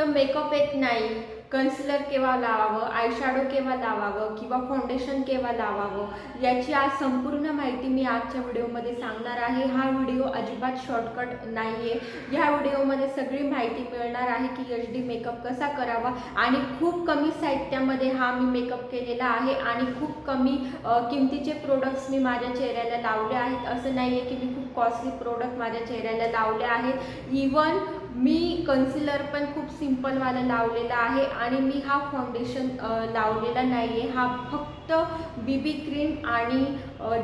तर मेकअप येत नाही. कन्सिलर केव्हा लावावं? आयशॅडो केव्हा लावावं? किंवा फाउंडेशन केव्हा लावावं? याची आज संपूर्ण माहिती मी आजच्या व्हिडिओमध्ये सांगणार आहे. हा व्हिडिओ अजिबात शॉर्टकट नाही आहे ह्या व्हिडिओमध्ये सगळी माहिती मिळणार आहे की एच डी मेकअप कसा करावा आणि खूप कमी साहित्यामध्ये हा मी मेकअप केलेला आहे आणि खूप कमी किमतीचे प्रोडक्ट्स मी माझ्या चेहऱ्याला लावले आहेत. असं नाही आहे की मी खूप कॉस्टली प्रोडक्ट माझ्या चेहऱ्याला लावले आहेत. इवन मी कन्सिलर पण खूप सिम्पलवाला लावलेला आहे आणि मी हा फाउंडेशन लावलेला नाही आहे हा फक्त बी बी क्रीम आणि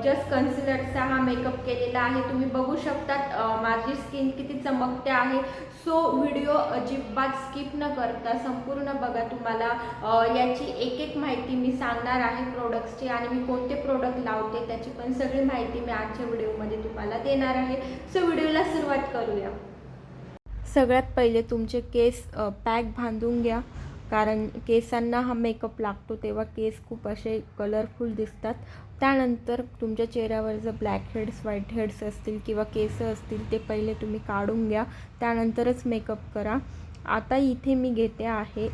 जस्ट कन्सिलरचा हा मेकअप केलेला आहे. तुम्ही बघू शकता माझी स्किन किती चमकते आहे. सो व्हिडिओ अजिबात स्किप न करता संपूर्ण बघा तुम्हाला. याची एक एक माहिती मी सांगणार आहे प्रोडक्ट्सची आणि मी कोणते प्रोडक्ट लावते त्याची पण सगळी माहिती मी आजच्या व्हिडिओमध्ये तुम्हाला देणार आहे. सो व्हिडिओला सुरुवात करूया. सगळ्यात पहिले तुमचे केस पॅक बांधून घ्या. कारण केसांना हा मेकअप लागतो तेव्हा केस खूप असे कलरफुल दिसतात. त्यानंतर तुमच्या चेहऱ्यावर जर ब्लॅक हेड्स व्हाईट हेड्स असतील किंवा केस असतील ते पहिले तुम्ही काढून घ्या. त्यानंतरच मेकअप करा. आता इथे मी घेते आहे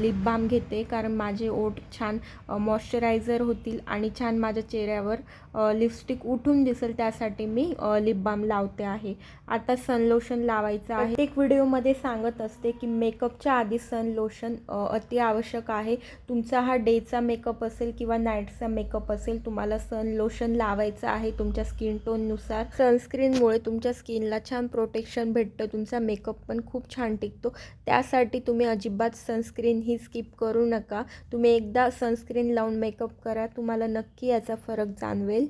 लिप बाम घेते कारण माझे ओठ छान मॉइश्चरायझर होतील आणि छान माझ्या चेहऱ्यावर लिपस्टिक उठून दिसेल त्यासाठी मी लिप बाम लावते आहे. आता सन लोशन लावायचं आहे. एक व्हिडिओमध्ये सांगत असते की मेकअपच्या आधी सन लोशन अति आवश्यक आहे. तुमचा हा डेचा मेकअप असेल किंवा नाईटचा मेकअप असेल तुम्हाला सन लोशन लावायचं आहे तुमच्या स्किन टोननुसार सनस्क्रीनमुळे तुमच्या स्किनला छान प्रोटेक्शन भेटतं तुमचा मेकअप पण खूप छान टिकतो. त्यासाठी तुम्ही अजिबात सनस्क्रीन ही स्किप करू नका. तुम्ही एकदा सनस्क्रीन लावून मेकअप करा तुम्हाला नक्की याचा फरक जाणवेल.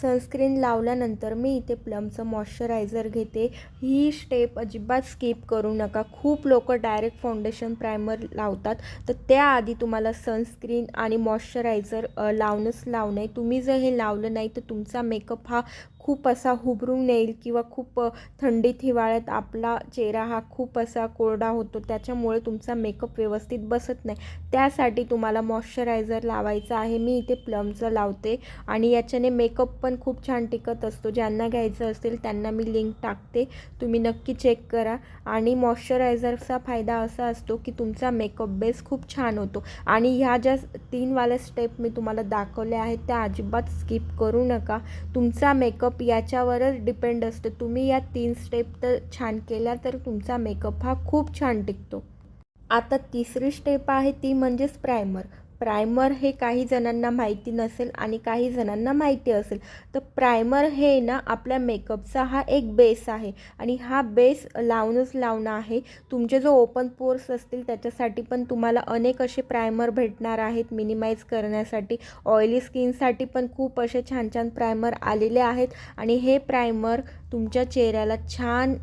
सनस्क्रीन लावल्यानंतर मी इथे प्लमचं मॉइश्चरायझर घेते. ही स्टेप अजिबात स्किप करू नका. खूप लोक डायरेक्ट फाउंडेशन प्रायमर लावतात. तर त्याआधी तुम्हाला सनस्क्रीन आणि मॉइश्चरायझर लावणंच लावणं आहे तुम्ही जर हे लावलं नाही तर तुमचा मेकअप हा खूप असा हुबरून येईल किंवा खूप थंडीत हिवाळ्यात आपला चेहरा हा खूप असा कोरडा होतो. त्याच्यामुळे तुमचा मेकअप व्यवस्थित बसत नाही. त्यासाठी तुम्हाला मॉइश्चरायझर लावायचं आहे. मी इथे प्लमचं लावते आणि याच्याने मेकअप पण खूप छान टिकत असतो. ज्यांना घ्यायचं असेल त्यांना मी लिंक टाकते. तुम्ही नक्की चेक करा. आणि मॉइश्चरायझरचा फायदा असा असतो की तुमचा मेकअप बेस खूप छान होतो. आणि ह्या ज्या तीनवाल्या स्टेप मी तुम्हाला दाखवल्या आहेत त्या अजिबात स्किप करू नका. तुमचा मेकअप याच्यावरच डिपेंड असतं. तुम्ही या तीन स्टेप तर छान केल्या तर तुमचा मेकअप हा खूप छान टिकतो. आता तिसरी स्टेप आहे ती म्हणजेच प्रायमर प्रायमर हे काही जणांना माहिती नसेल आणि काही जणांना माहिती असेल. तर प्रायमर हे ना आपल्या मेकअपचा हा एक बेस आहे. आणि हा बेस लावूनच लावणं आहे. तुमचे जो ओपन पोर्स असतील त्याच्यासाठी पण तुम्हाला अनेक असे प्रायमर भेटणार आहेत मिनिमाइज करण्यासाठी. ऑइली स्किनसाठी पण खूप असे छान छान प्रायमर आलेले आहेत. आणि हे प्रायमर तुमच्या चेहऱ्याला छान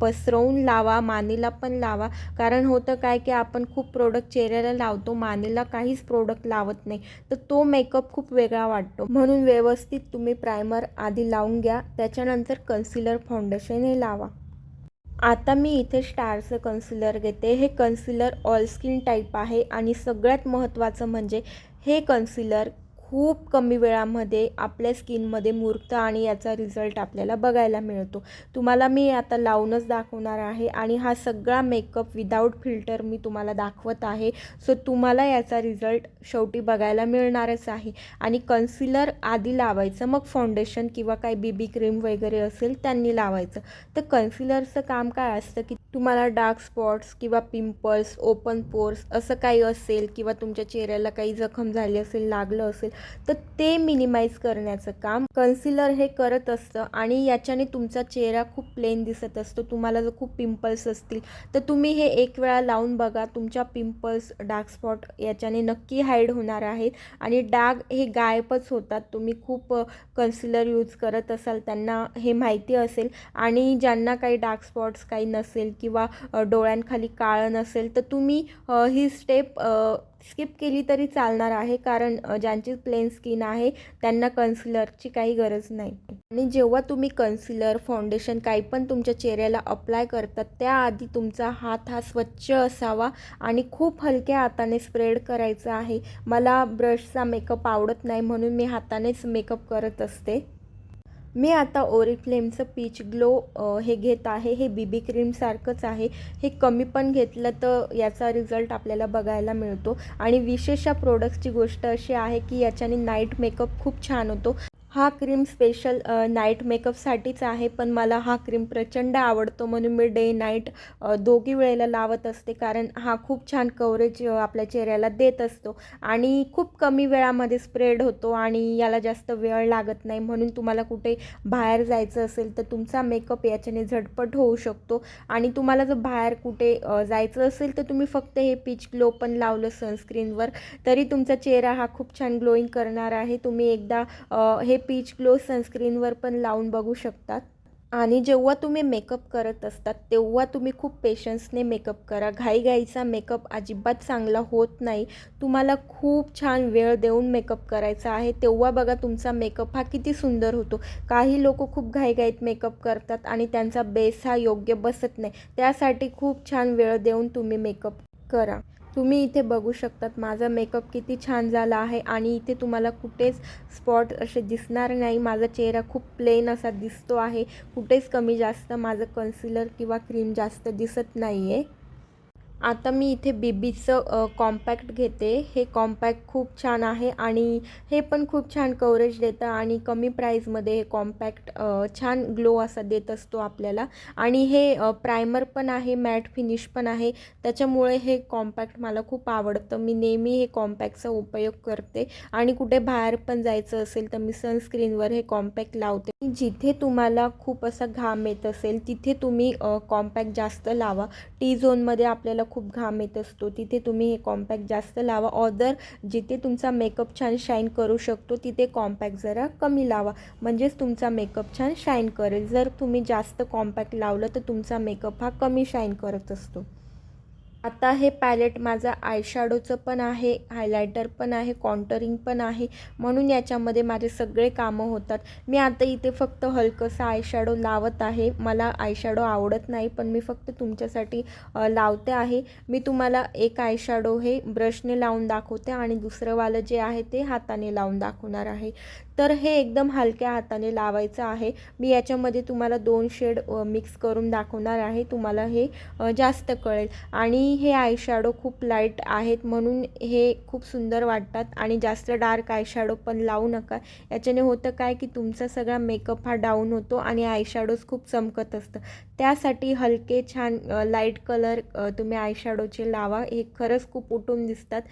पसरवून लावा मानेला पण लावा. कारण होतं काय की आपण खूप प्रोडक्ट चेहऱ्याला लावतो मानेला काहीच प्रोडक्ट लावत नाही. तर तो मेकअप खूप वेगळा वाटतो. म्हणून व्यवस्थित तुम्ही प्रायमर आधी लावून घ्या. त्याच्यानंतर कन्सिलर फाउंडेशन हे लावा. आता मी इथे स्टारचं कन्सिलर घेते. हे कन्सिलर ऑल स्किन टाईप आहे. आणि सगळ्यात महत्त्वाचं म्हणजे हे कन्सिलर खूप कमी वेळामध्ये आपल्या स्किनमध्ये मुरतं आणि याचा रिझल्ट आपल्याला बघायला मिळतो. तुम्हाला मी आता लावूनच दाखवणार आहे आणि हा सगळा मेकअप विदाऊट फिल्टर मी तुम्हाला दाखवत आहे. सो तुम्हाला याचा रिझल्ट शेवटी बघायला मिळणारच आहे. आणि कन्सिलर आधी लावायचं मग फाउंडेशन किंवा काही बी बी क्रीम वगैरे असेल त्यांनी लावायचं. तर कन्सिलरचं काम काय असतं की तुम्हाला डार्क स्पॉट्स किंवा पिंपल्स ओपन पोर्स असं काही असेल किंवा तुमच्या चेहऱ्याला काही जखम झाली असेल लागलं असेल तर ते मिनिमाइज करण्याचं काम कन्सिलर हे करत असतं आणि याच्याने तुमचा चेहरा खूप प्लेन दिसत असतो. तुम्हाला जर खूप पिंपल्स असतील तर तुम्ही हे एक वेळा लावून बघा. तुमच्या पिंपल्स डार्क स्पॉट याच्याने नक्की हाईड होणार आहेत आणि डाग हे गायबच होतात. तुम्ही खूप कन्सिलर यूज करत असाल त्यांना हे माहिती असेल. आणि ज्यांना काही डार्क स्पॉट्स काही नसेल किंवा डोळ्यांखाली काळं नसेल तर तुम्ही ही स्टेप स्किप केली तरी चालणार आहे. कारण ज्यांची प्लेन स्किन आहे त्यांना कन्सिलरची काही गरज नाही. आणि जेव्हा तुम्ही कन्सिलर फाउंडेशन काही पण तुमच्या चेहऱ्याला अप्लाय करतात त्याआधी तुमचा हात हा स्वच्छ असावा आणि खूप हलक्या हाताने स्प्रेड करायचा आहे. मला ब्रशचा मेकअप आवडत नाही म्हणून मी हातानेच मेकअप करत असते. मी आता ओरिफ्लेमचं पीच ग्लो हे घेत आहे. हे बी बी क्रीमसारखंच आहे. हे कमी पण घेतलं तर याचा रिझल्ट आपल्याला बघायला मिळतो. आणि विशेष या प्रोडक्टची गोष्ट अशी आहे की याच्याने नाईट मेकअप खूप छान होतो. हा क्रीम स्पेशल नाईट मेकअपसाठीच आहे पण मला हा क्रीम प्रचंड आवडतो. म्हणून मी डे नाईट दोघी वेळेला लावत असते कारण हा खूप छान कवरेज आपल्या चेहऱ्याला देत असतो. आणि खूप कमी वेळामध्ये स्प्रेड होतो आणि याला जास्त वेळ लागत नाही. म्हणून तुम्हाला कुठे बाहेर जायचं असेल तर तुमचा मेकअप याच्याने झटपट होऊ शकतो. आणि तुम्हाला जर बाहेर कुठे जायचं असेल तर तुम्ही फक्त हे पीच ग्लो पण लावलं सनस्क्रीनवर तरी तुमचा चेहरा हा खूप छान ग्लोईंग करणार आहे. तुम्ही एकदा हे पीच ग्लो सनस्क्रीनवर पण लावून बघू शकतात. आणि जेव्हा तुम्ही मेकअप करत असतात तेव्हा तुम्ही खूप पेशन्सने मेकअप करा. घाईघाईचा मेकअप अजिबात चांगला होत नाही. तुम्हाला खूप छान वेळ देऊन मेकअप करायचा आहे. तेव्हा बघा तुमचा मेकअप हा किती सुंदर होतो. काही लोक खूप घाईघाईत मेकअप करतात आणि त्यांचा बेस हा योग्य बसत नाही. त्यासाठी खूप छान वेळ देऊन तुम्ही मेकअप करा. तुम्ही इथे बघू शकतात माझा मेकअप किती छान झाला आहे आणि इथे तुम्हाला कुठेच स्पॉट असे दिसणार नाही. माझा चेहरा खूप प्लेन असा दिसतो आहे. कुठेच कमी जास्त माझं कन्सिलर किंवा क्रीम जास्त दिसत नाही आहे आता मी इथे बीबीचं कॉम्पॅक्ट घेते. हे कॉम्पॅक्ट खूप छान आहे आणि हे पण खूप छान कवरेज देतं आणि कमी प्राईजमध्ये हे कॉम्पॅक्ट छान ग्लो असा देत असतो आपल्याला. आणि हे प्रायमर पण आहे मॅट फिनिश पण आहे. त्याच्यामुळे हे कॉम्पॅक्ट मला खूप आवडतं. मी नेहमी हे कॉम्पॅक्टचा उपयोग करते. आणि कुठे बाहेर पण जायचं असेल तर मी सनस्क्रीनवर हे कॉम्पॅक्ट लावते. जिथे तुम्हाला खूप असा घाम येत असेल तिथे तुम्ही कॉम्पॅक्ट जास्त लावा. टी झोनमध्ये आपल्याला खूप घाम येत असतो. तिथे तुम्ही हे कॉम्पॅक्ट जास्त लावा. ऑदर जिथे तुमचा मेकअप छान शाईन करू शकतो तिथे कॉम्पॅक्ट जरा कमी लावा. म्हणजेच तुमचा मेकअप छान शाईन करेल. जर तुम्ही जास्त कॉम्पॅक्ट लावलं तर तुमचा मेकअप हा कमी शाईन करत असतो. आता हे पॅलेट माझं आयशॅडोचं पण आहे हायलायटर पण आहे कॉन्टरिंग पण आहे. म्हणून याच्यामध्ये माझे सगळे कामं होतात. मी आता इथे फक्त हलकंसं आयशॅडो लावत आहे. मला आयशॅडो आवडत नाही पण मी फक्त तुमच्यासाठी लावते आहे. मी तुम्हाला एक आयशॅडो हे ब्रशने लावून दाखवते आणि दुसरंवालं जे आहे ते हाताने लावून दाखवणार आहे. तर हे एकदम हलक्या हाताने लावायचं आहे. मी याच्यामध्ये तुम्हाला दोन शेड मिक्स करून दाखवणार आहे. तुम्हाला हे जास्त कळेल. आणि हे आयशॅडो खूप लाइट आहेत म्हणून हे खूप सुंदर वाटतात. आणि जास्त डार्क आयशॅडो पण लावू नका. याच्याने होतं काय की तुमचा सगळा मेकअप हा डाऊन होतो आणि आयशॅडोज खूप चमकत असतं. त्यासाठी हलके छान लाइट कलर तुम्ही आयशॅडोचे लावा. हे खरंच खूप उठून दिसतात.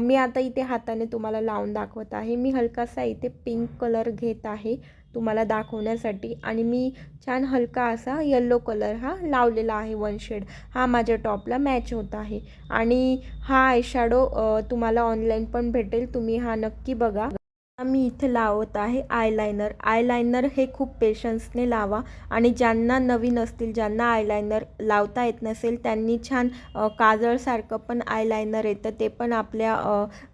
मी आता इथे हाताने तुम्हाला लावून दाखवत आहे. मी हलकासा इथे पिंक कलर घेत आहे. तुम्हाला दाखवण्यासाठी. आणि मी छान हलका असा येल्लो कलर हा लावलेला आहे वन शेड हा माझ्या टॉपला मॅच होत आहे. आणि हा आयशॅडो तुम्हाला ऑनलाईन पण भेटेल. तुम्ही हा नक्की बघा. मी इथे लावत आहे आयलायनर आयलायनर हे खूप पेशन्सने लावा आणि ज्यांना नवीन असतील ज्यांना आयलायनर लावता येत नसेल त्यांनी छान काजळसारखं पण आयलायनर येतं. ते पण आपल्या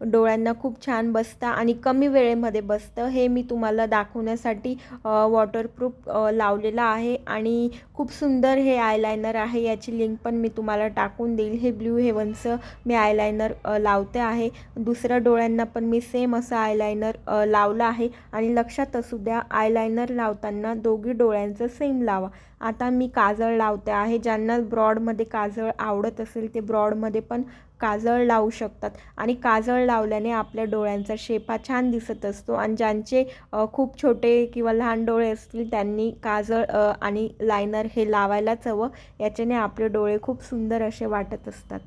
डोळ्यांना खूप छान बसतं आणि कमी वेळेमध्ये बसतं. हे मी तुम्हाला दाखवण्यासाठी वॉटरप्रूफ लावलेलं आहे आणि खूप सुंदर हे आयलायनर आहे. याची लिंक पण मी तुम्हाला टाकून देईल. हे ब्ल्यू हेवनचं मी आयलायनर लावते आहे. दुसऱ्या डोळ्यांना पण मी सेम असं आयलायनर लावलं आहे. आणि लक्षात असू द्या आयलायनर लावताना दोघी डोळ्यांचं सेम लावा. आता मी काजळ लावते आहे. ज्यांना ब्रॉडमध्ये काजळ आवडत असेल ते ब्रॉडमध्ये पण काजळ लावू शकतात. आणि काजळ लावल्याने आपल्या डोळ्यांचा शेप हा छान दिसत असतो. आणि ज्यांचे खूप छोटे किंवा लहान डोळे असतील त्यांनी काजळ आणि लायनर हे लावायलाच हवं. याच्याने आपले डोळे खूप सुंदर असे वाटत असतात.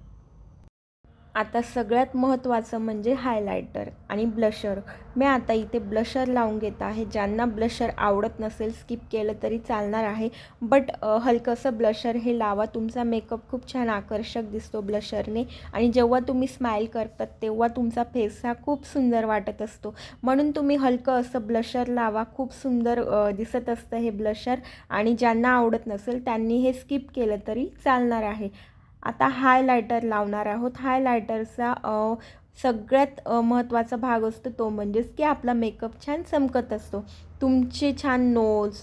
आता सगळ्यात महत्त्वाचं म्हणजे हायलायटर आणि ब्लशर मी आता इथे ब्लशर लावून घेत आहे. ज्यांना ब्लशर आवडत नसेल स्किप केलं तरी चालणार आहे. बट हलकंसं ब्लशर हे लावा. तुमचा मेकअप खूप छान आकर्षक दिसतो ब्लशरने आणि जेव्हा तुम्ही स्माईल करतात तेव्हा तुमचा फेस हा खूप सुंदर वाटत असतो. म्हणून तुम्ही हलकं असं ब्लशर लावा. खूप सुंदर दिसत असतं हे ब्लशर आणि ज्यांना आवडत नसेल त्यांनी हे स्किप केलं तरी चालणार आहे. आता हायलायटर लावणार आहोत. हायलायटरचा सगळ्यात महत्त्वाचा भाग असतो तो म्हणजेच की आपला मेकअप छान चमकत असतो. तुमचे छान नोज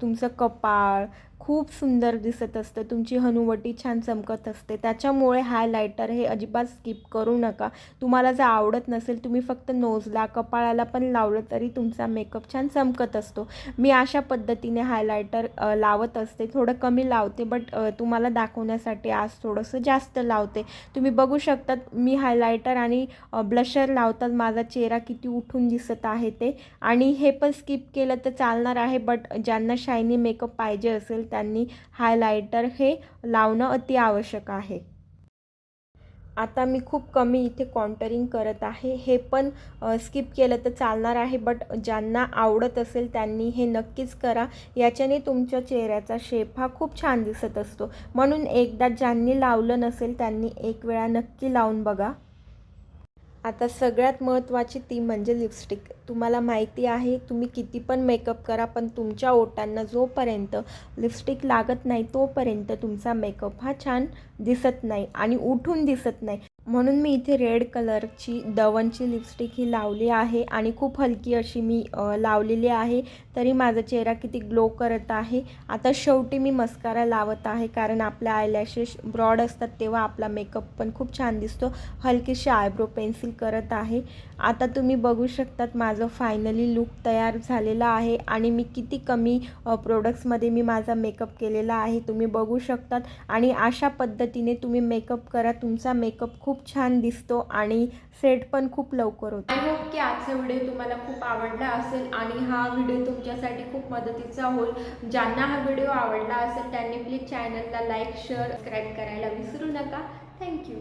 तुमचं कपाळ खूप सुंदर दिसत असतं. तुमची हनुवटी छान चमकत असते. त्याच्यामुळे हायलायटर हे अजिबात स्किप करू नका. तुम्हाला जर आवडत नसेल तुम्ही फक्त नोजला कपाळाला पण लावलं तरी तुमचा मेकअप छान चमकत असतो. मी अशा पद्धतीने हायलायटर लावत असते. थोडं कमी लावते बट तुम्हाला दाखवण्यासाठी आज थोडंसं जास्त लावते. तुम्ही बघू शकतात मी हायलायटर आणि ब्लशर लावतात. माझा चेहरा किती उठून दिसत आहे ते. आणि हे पण स्किप केलं तर चालणार आहे बट ज्यांना शायनी मेकअप पाहिजे असेल त्यांनी हायलायटर हे लावणं अति आवश्यक आहे. आता मी खूप कमी इथे कॉन्टरिंग करत आहे. हे पण स्किप केलं तर चालणार आहे बट ज्यांना आवडत असेल त्यांनी हे नक्कीच करा. याच्याने तुमच्या चेहऱ्याचा शेप हा खूप छान दिसत असतो. म्हणून एकदा ज्यांनी लावलं नसेल त्यांनी एक वेळा नक्की लावून बघा. आता सगळ्यात महत्त्वाची ती म्हणजे लिपस्टिक तुम्हाला माहिती आहे तुम्ही किती पण मेकअप करा पण तुमच्या ओटांना जोपर्यंत लिपस्टिक लागत नाही तोपर्यंत तुमचा मेकअप हा छान दिसत नाही आणि उठून दिसत नाही. म्हणून मी इथे रेड कलरची दवनची लिपस्टिक ही लावली आहे आणि खूप हलकी अशी मी लावलेली आहे. तरी माझा चेहरा किती ग्लो करत आहे. आता शेवटी मी मस्कारा लावत आहे कारण आपल्या आयलॅशेस ब्रॉड असतात तेव्हा आपला मेकअप पण खूप छान दिसतो. हलकीशी आयब्रो पेन्सिल करत आहे. आता तुम्ही बघू शकतात माझं फायनली लुक तयार झालेला आहे आणि मी किती कमी प्रोडक्ट्समध्ये मी माझा मेकअप केलेला आहे. तुम्ही बघू शकतात आणि अशा पद्धतीने तुम्ही मेकअप करा. तुमचा मेकअप खूप खूप छान दिसतो आणि सेट पण खूप लवकर होतो. आय होप की आजचा व्हिडिओ तुम्हाला खूप आवडला असेल आणि हा व्हिडिओ तुमच्यासाठी खूप मदतीचा होईल. ज्यांना हा व्हिडिओ आवडला असेल त्यांनी प्लीज चॅनलला लाईक शेअर सबस्क्राईब करायला विसरू नका. थँक्यू